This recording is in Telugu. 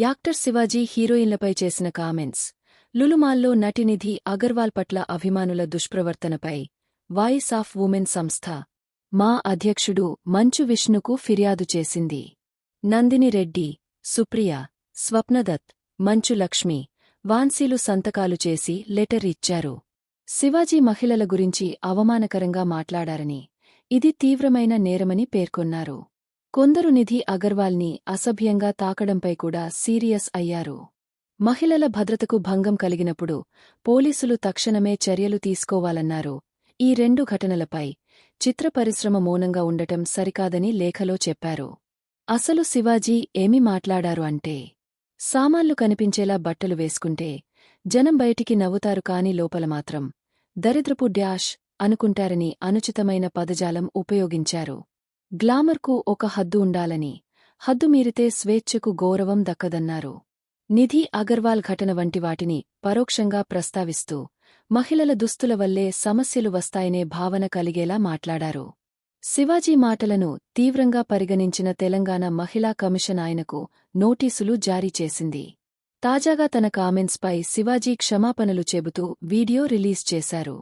యాక్టర్ శివాజీ హీరోయిన్లపై చేసిన కామెంట్స్. లులుమాల్లో నటినిధి అగర్వాల్ పట్ల అభిమానుల దుష్ప్రవర్తనపై వాయిస్ ఆఫ్ ఉమెన్ సంస్థ మా అధ్యక్షుడు మంచు విష్ణుకు ఫిర్యాదు చేసింది. నందిని రెడ్డి సుప్రియ స్వప్నదత్ మంచు లక్ష్మి వాన్సీలు సంతకాలు చేసి లెటర్ ఇచ్చారు. శివాజీ మహిళల గురించి అవమానకరంగా మాట్లాడారని ఇది తీవ్రమైన నేరమని పేర్కొన్నారు. కొందరు నిధి అగర్వాల్ని అసభ్యంగా తాకడంపై కూడా సీరియస్ అయ్యారు. మహిళల భద్రతకు భంగం కలిగినప్పుడు పోలీసులు తక్షణమే చర్యలు తీసుకోవాలన్నారు. ఈ రెండు ఘటనలపై చిత్ర పరిశ్రమ మౌనంగా ఉండటం సరికాదని లేఖలో చెప్పారు. అసలు శివాజీ ఏమి మాట్లాడారు అంటే సామాన్లు కనిపించేలా బట్టలు వేసుకుంటే జనం బయటికి నవ్వుతారు కాని లోపల మాత్రం దరిద్రపు డ్యాష్ అనుకుంటారని అనుచితమైన పదజాలం ఉపయోగించారు. గ్లామర్కు ఒక హద్దు ఉండాలని. హద్దు మీరితే స్వేచ్ఛకు గౌరవం దక్కదన్నారు. నిధి అగర్వాల్ ఘటన వంటి వాటిని పరోక్షంగా ప్రస్తావిస్తూ మహిళల దుస్తుల వల్లే సమస్యలు వస్తాయనే భావన కలిగేలా మాట్లాడారు. శివాజీ మాటలను తీవ్రంగా పరిగణించిన తెలంగాణ మహిళా కమిషన్ ఆయనకు నోటీసులు జారీ చేసింది. తాజాగా తన కామెంట్స్పై శివాజీ క్షమాపణలు చెబుతూ వీడియో రిలీజ్ చేశారు.